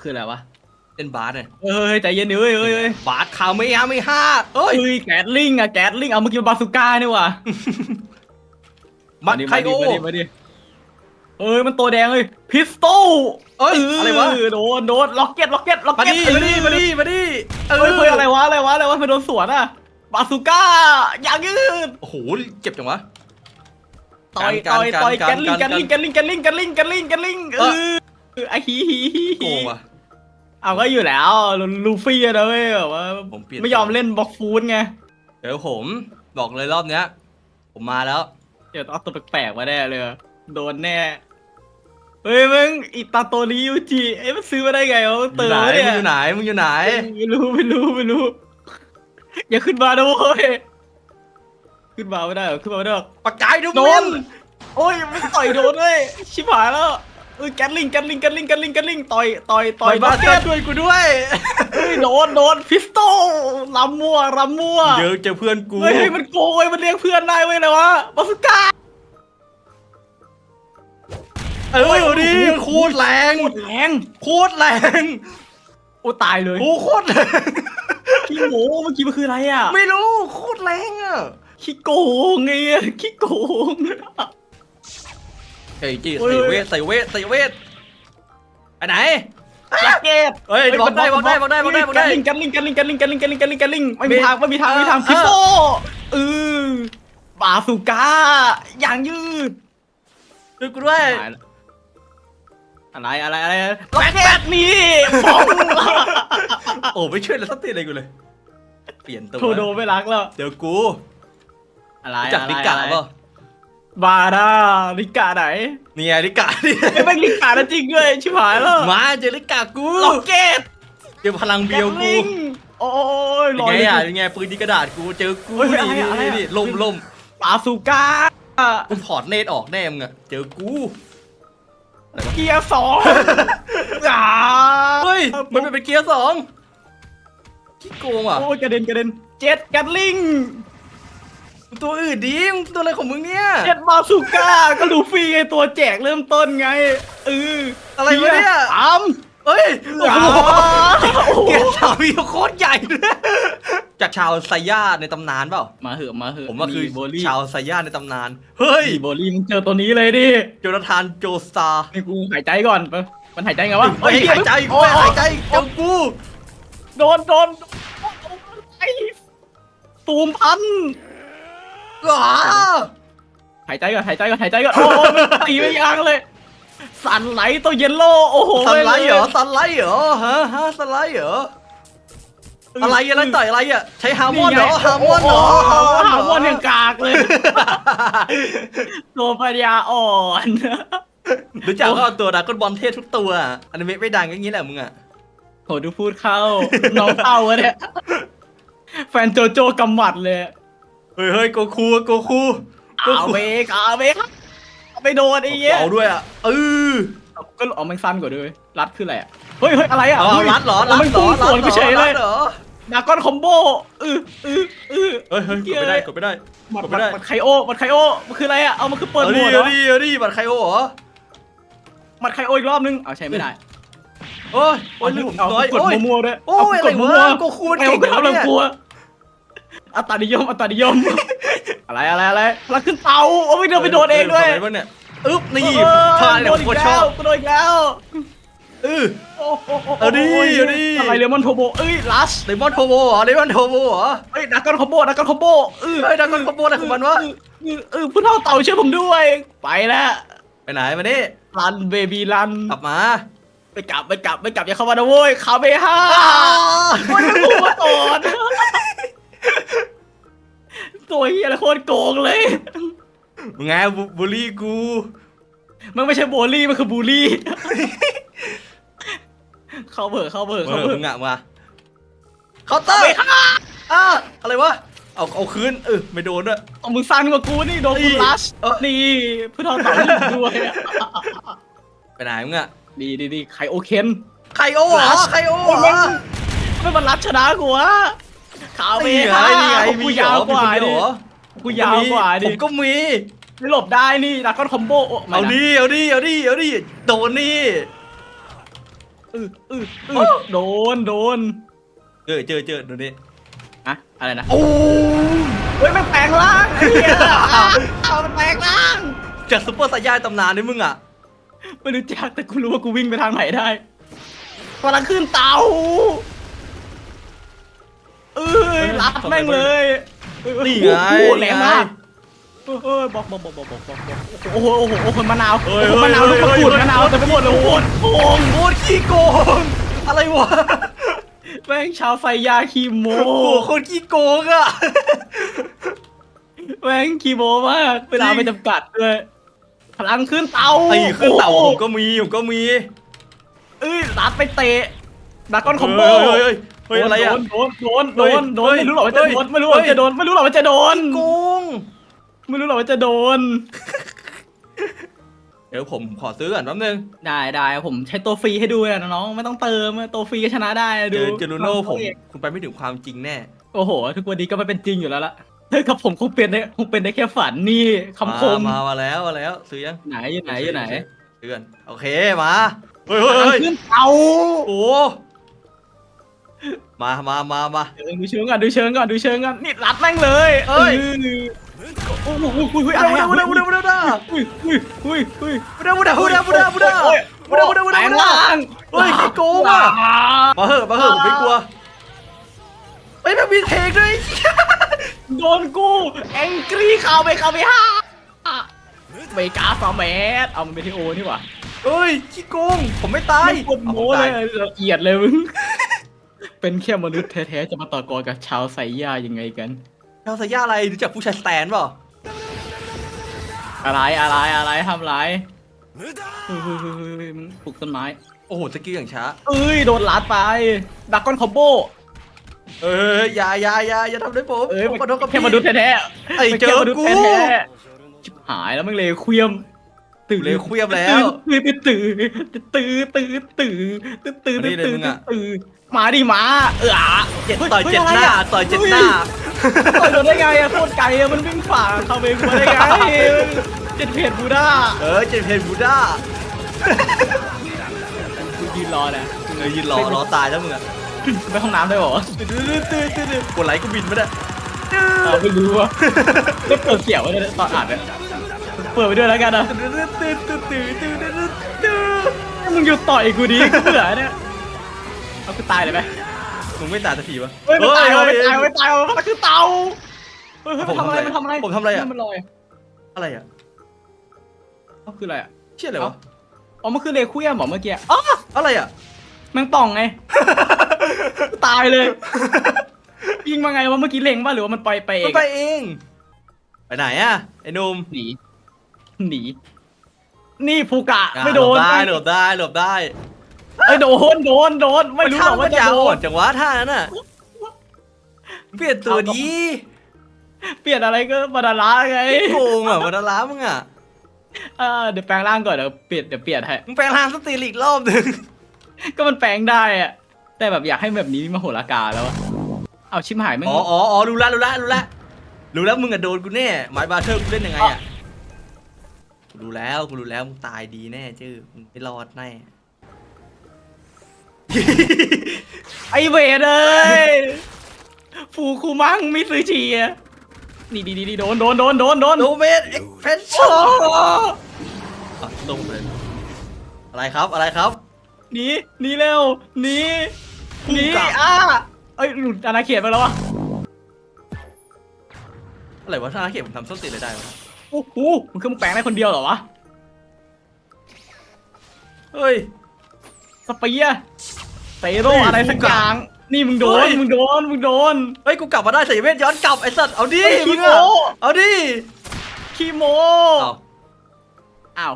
คืออะไรวะเล่นบาสเนี่ยเอ้ยใจเย็นดิเอ้ยเอ้ยเอ้ยบาสข่าวไม่ห้าไม่ห้าเอ้ยเอ้ยแกดลิงอะแกดลิงเอาเมื่อกี้บาสุก้านี่ว่ะมัดไคโอมาดิมาดิเอ้ยมันตัวแดงเลยพิสโตลเอ้ยอะไรวะโดนโดนล็อกเก็ตล็อกเก็ตล็อกมาเก็ตดิมาดิมาดิมาดิเอเฮ้ยเฮ้ยออะไรวะอะไรวะอะไรวะมันโดนสวนอะบาสุก้าอย่างยืดโอ้โหเจ็บจังวะต่อยการต่อยการต่อยกาแกรนลิงแกการนลิงแกนลิงแกนลิงแกนลิงแกนลิงแกนลิงเอเออไอฮีฮีฮีโกงว่ะ เอาก็อยู่แล้วลูฟี่อะนะเว้ยแบบว่าผมเปลี่ยน ไม่ยอมเล่นบล็อกฟูดไง เดี๋ยวผมบอกเลยรอบเนี้ย ผมมาแล้ว เดี๋ยวต้องเอาตัวแปลกๆมาแน่เลยโดนแน่ เฮ้ยมึงอิตาโตริยูจิเอ้ยมันซื้อมาได้ไงวะมันอเติยู่มไหนเนี่ยมึงอยู่ไหนมึงอยู่ไหน ไม่รู้ไม่รู้ไม่รู้ อย่าขึ้นมานะเว้ยขึ้นมาไม่ได้หรอขึ้นมาไม่ได้หรอปากกายดูโดมินนโอ้ยมันต่อยโดนเลยชิบหายแล้ว เออแกนลิงแกนลิงแกนลิงแกนลิงแกนลิงต่อยต่อยต่ต่ออยยบาสเก็ตช่วยกูด้วยเฮ้ยโดนโดนพิสโตลำมั่วลำมั่วเดี๋ยวเจอเพื่อนกูเฮ้ยเฮ้ยมันโกงเว้ยมันเรียกเพื่อนได้เว้ยเลยวะบาสุก้าเออดิโคตรแรงโคตรแรงโคตรแรงโอ้ตายเลยโอ้โคตรแรงขี้โง่เมื่อกี้มันคืออะไรอะ ไม่รู้โคตรแรงอะขี้โกงไงอะขี้โกง เฮ้ยจีโอ้ยใส่เวทใส่เวทใส่เวทไปไหนลักเก็ตเฮ้ยบอกได้บอกได้บอกได้บอกได้บอกได้ กันลิงกันลิงกันลิงกันลิงกันลิงกันลิงกันลิงไม่มีมีทางไม่มีทางไม่มีทางเออ พิโซเออบาสุก้าอย่างยืดช่วยกูด้วยอะไรอะไรอะไรลักเก็ตนี่ฟองโอ้ไม่ช่วยเลยสักทีเลยกูเลย เปลี่ยนตัวโทโดไม่รักแล้วเดี๋ยวกูอะไรรู้จักอะไรลิกาอะไรเปล่า บาดาลิกาไหนเนี่ยลิกาเนี่ยไอ้แม่งลิกาแล้วจริงด้วยชิบหายแล้วมาเจอลิกากูล็อกเก็ตเจอพลังเบียวกูโอ้ยยัลงอยไงเลยอะยังไงปืนดีกระดาษกูเจอกูเฮ้ยนี่อะไรอะอะไรนี่อะนี่ล่มล่มบาสุก้ากูถอดเนตออกแน่มึงอะเจอกูเกียร์สองอ่าเฮ้ยมันเป็นเกียร์สองขี้โกงอะโอ้ยกระเด็นกระเด็นเจ็ดกันลิงมึง ตัวอื่นดิมึงตัวอะไรของมึงเนี่ย เจ็ดบาสุก้าก็ลูฟี่ไงตัวแจกเริ่มต้นไงเอออะไรวะเนี่ยสามเฮ้ยโอ้อ่าโหโอ้โหเกียร์สามมีโคตรใหญ่เลยจากชาวไซย่าในตำนานเปล่า มาเหอะมาเหอะผมว่าคือโบลี่ชาวไซย่าในตำนาน เฮ้ย โบลี่มึงเจอตัวนี้เลยดิโจนาธานโจสตาร์นี่กูหายใจก่อนมันหายใจไงวะไม่หายใจกูโอ้ไม่หายใจเจอกู โดนโดนไอ้ตูมพัน ว้าหายใจก่อนหายใจก่อนหายใจก่อนโอ้โหมันตีไม่ยั้งเลยสันไหลตัวเยลโล่โอ้โหสันไลท์เหรอสันไลท์เหรอฮะฮะสันไลท์เหรออะไรอะไรต่อยอะไรอะใช้ฮาร์โมนเหรอฮาร์โมนเหรอฮาฮาร์โมนเหรอร์โมนยังกากเลยตัวปัญญาอ่อนรู้จักว่าตัวดราก้อนบอลเทศทุกตัวอะอนิเมะไม่ดังก็งี้แหละมึงอะโหดูพูดเข้าน้องเข้าวะเนี่ยแฟนโจโจกำหมัดเลย เฮ้ยเฮ้ยโกคูโกคูโกเอาคูเบกเอาเบกเอาไปโดนไอ้เหี้ยเอาด้วยอะเออก็เอาแมงสั้นกว่าด้วยรัดคืออะไรอะเฮ้ยเฮ้ยอะไรอะเอาฮ้ยรัดเหรอรัเอาดมันเหรพุ่องสวนกูเฉยเลยรัดเหรอดากอนคอมโบอืออืออือ เฮ้ยเฮ้ยกดไม่ได้กดไม่ได้ หมัดกดหมัไม่ดได้ หมัดไคโอหมัดไคโอ มันคืออะไรอะเอามันคือเปิดเอาโหมดิดเหรเอาอดิเอาดิบัตรใครโอ้เหรอหมัดไคโออีกรอบนึงเอาใช้ไม่ได้โอ้ยโอ้ยลืมผมเอาน้อยกดโอ้ย มัวๆด้วยโอ้ยเากดอะไรมัวะวโกคูมันไอ้เก่งผมนะทำเราเนี่ย กลัว อัตตานิยมอัตตานิยม อะไรอะไรอะไรพลังขึ้นเตาโอ้ยเดินไปโดนเองด้วยทำอะไรวะเนี่ยอึ๊บนี่เออพลาดเนี่ยโดผนมอีโคตรกชแล้อวบโดนอีกแล้วเออ โอ้โหเอาดิเอาดิ อะไรเลมอนโทโบเอ้ยลัสเลมอนโทโบเหรอเลมอนโทโบเหรอ เอ้ยดักกอนคอมโบดักกอนคอมโบเออเฮ้ย Dragon Combo อะไรของมันวะเออเออเออผู้เท่าเต่าช่วยผมด้วย ไปแล้วไปไหนมานี่รันเบบี้รันกลับมาไปกลับไปกลับไปกลับอย่าเข้ามานะโว้ยคาเบห้าโอ้ยมันพูดมาก่อน ตัวเฮียอะไรโคตรโกงเลย มึงไงบูบูลลี่กูมันไม่ใช่โบลี่มันคือบูลลี่ เข้าเบอร์เข้าเบอร์เอเข้าอเบอมึร์งอะมาเคาน์เตอร์อะอะไรวะ เอาเอาคืนเออไม่โดนด้วย เอามึงสั้นกว่ากูนี่โดนกูนี่ลัชเออนี่ผู้เท่าเต่าที่ผมด้วยอะไปไหนมึงอะดีดีดีไคโอเคน ไคโอเหรอไคโอเหรอ ไม่มันรัชชนะกูวะ ขาวเมนี่ไงห้านี่ไงกูมีเหรยาอวกว่ามีคนเดีดิยวเหรอกูยาวกว่าดิผมก็มีไม่หลบได้นี่ดักกอนคอมโบโอ้ไม่เอานะดิเอาดิเอาดิเอาดิโดนนี่อืออืออือโดนโดนเจอเจอเจอดูนี่อะอะไรนะโอ้เฮ้ยมันแปลงร่างไอ้เหี้ยเอามันแปลงร่างจากซุปเปอร์สายยายตำนานนี่มึงอะไม่รู้จักแต่กูรู้ว่ากูวิ่งไปทางไหนได้พลังขึ้นเตาเอ้ยรับ แม่งเลยเอ้ยนี่ไงโอ้โหแรงมากเออบอกบอกบอกบอกบอกบอกโอ้โหโอ้โหโอ้โหมะนาวเฮ้ยโอ้โหมะนาวลูกมะกรูดมะนาวแต่ไปหมดเลยโอ้โหโกงโคตรขี้โกงอะไรวะแม่งชาวไฟยาคีโมโอ้โหโคตรขี้โกงอะ แม่งคีโมมากเวลาไม่จำกัดด้วยพลังขึ้นเตาไอ้ขึ้นเต่าโอ้ผโหมก็มีผมก็มีเอ้ยรัดไปเตะดักก้อนคอมโบเฮ้ยเฮ้ยเฮ้ย อะไรอะโดนโดนโดนโดนเฮ้ยไม่รู้หรอกว่าจะเฮ้ยโดนไม่รู้หรอกว่าจะโดนไม่รู้หรอกว่าจะโดนโกงไม่รู้หรอกว่าจะโดน เดี๋ยวผมขอซื้อก่อนแป๊บนึงได้ได้ผมใช้ตัวฟรีให้ดูนะน้องไม่ต้องเติมตัวฟรีก็ชนะได้เจดูอเจอรูโน่ผมคุณไปไม่ถึงความจริงแน่ โอ้โห ทุกวันนี้ก็ไม่เป็นจริงอยู่แล้วล่ะเฮ้ยกับผมคงเป็นได้คงเป็นได้แค่ฝันนี่คำคมมามาแล้วมาแล้วซื้อยังไหนอยู่ไหนอยู่ไหนซื้อกันโอเคมาเฮ้ยเฮ้ยเฮ้ยขึ้นเตาโอ้ มามามามาเออดูเชิงก่อนดูเชิงก่อนดูเชิงก่อนนี่รัดแม่งเลยเอ้ยโอ้โหโอ้โหโอ้โหบุอะไรดาอะบุดาบุดาบุดาบุดาอุ้ยอุ้ยอุ้ยอุ้ยบุดาบุดาบุดาบุดาบุดาโอ้ยบุดาบุดาบุดาบุแปลงดาร่างเฮ้ยขี้โกงอะมาเหอะมาเหอะผมไม่กลัวเฮ้ยมันมีเพลงด้วยโดนกูแองกี้เข้าไปเข้าไปฮ่าไม่กล้าฟาแมสเอามันเป็นที่โอนี่หว่าเฮ้ยขี้โกงผมไม่ตายไม่กดโม้เลยละเอียดเลยมึง เป็นแค่มนุษย์แท้ๆ จะมาต่อกรกับชาวไซย่ายังไงกัน เราสายาอะไรรู้จักผู้ชายสแตนเปล่าอะไรอะไรอะไรทำไรเฮ้ยเฮ้ยเฮ้ยเฮ้ยเฮ้ยมึงปลูกต้นไม้ โอ้โหสกิลอย่างช้าเอ้ย โดนลัดไปดักก้อนคอมโบ เอ้ยอย่าอย่าอย่าอย่าทำด้วยผมเอ้ยผมขอโทษกับแค่พี่ มนุษย์แท้ๆไอ้เจอแค่มนุษย์กูแท้ๆชิบหายแล้วมึงเลยเคลียมตื่นเลยเคลียมแล้วตื่นตื่นตื่นตื่นตื่นตื่นตื่นตื่นมานี่เลยตื่มึนงอะตื่น มาดิมาเออเจ็ดต่อยเจ็ดหน้าต่อยเจ็ดหน้าต่อยโดนได้ไงอะโคตรไกลอะมันวิ่งฝ่าเข้าไปกูได้ไงเจ็ดเพจบูด้าเออเจ็ดเพจบูด้ากูยืนรอแหละเออยืนรอรอตายแล้วมึงอะไปห้องน้ำได้หรอตื่นตื่นตื่นกดไลค์กูบินไม่ได้เราไม่รู้ว่าก็เปิดเขียวไว้เลยตอนอ่านเนี่ยเปิดไปด้วยแล้วกันนะตื่นตื่นตื่นตื่นตื่นตื่นมึงอยู่ต่อยกูดิกูเบื่อเนี่ย เอากูตายเลยไหมมึงไม่ตายสักทีวะเฮ้ยไม่ตายเฮ้ว่ะไม่ตายว่ะไม่ตายว่ะมันคือเตาเฮ้ยเฮ้ยผมทำอะไรทำมันทำอะไรอะไรผมทำอะไรอะมันลอยอะไรอะเอ้าคืออะไรอะเชี่ยอะไรวะอ๋อมันคือเลคุยมเหรอเมื่อกี้อ๋ออะไรอะแมงป่องไง ตายเลย ยิงมาไงวะเมื่อกี้เล็งป่ะหรือว่ามันไปไปเอมันงไปอะเอง ไปไหนอะไอ้หนุ่มหนีหนี นี่ภูกะอะไม่โดน หลบได้หลบได้หลบได้ ไอ้ยโดนโดนโดนไม่รู้หรอกว่าจะท่นโดยนจังหวะท่านั้นน่ะเปลี่ยนตัวดีเปลี่ยนอะไรก็บาดาละไงโกงอะมาดารามึงอะเออเดี๋ยวแปลงร่างก่อนเดี๋ยวเปลี่ยนเดี๋ยวเปลี่ยนให้มึงแปลงร่างสตรีลีกรอบหนึ่งก็มันแปลงได้อะแต่แบบอยากให้แบบนี้มีมโหฬารการแล้วอะเอาชิมหายมึงอ๋ออ๋ออ๋อรู้แล้วรู้แล้วรู้แล้วรู้แล้วมึงอะโดนกูแน่ไม้บาเทอร์กูเล่นยังไงอะกูรู้แล้วกูรู้แล้วมึงตายดีแน่จื้อมึงไม่รอดแน่ ไอเวรเลยฟูคูมังมิซูชิอะนี่ดีดีดีโดนโดนโดนโดนโดนโดเมนเอ็กเพนโอ้ชั่นโหตรงเลยอะไรครับอะไรครับหนีหนีเร็วหนีหนีภูกะอะเอ้ยหลุดอาณาเขตไปแล้ววะอะไรวะท่านักเขียนผมทำส้นตีนเลยได้วะโอ้โหมันคือมึงแปลงได้คนเดียวเหรอวะเฮ้ยสเปียร์ เตโร่เฮ้ยอะไรสักภูอกะย่างนี่มึงโดเฮ้นยมึงโดนมึงโดนเฮ้ยกูกลับมาได้ใส่เวทย้อนกลับไอ้สัตว์เอาดิเฮ้ยมึงขี้อะโม้เอาดิคีโมเอาอ้าว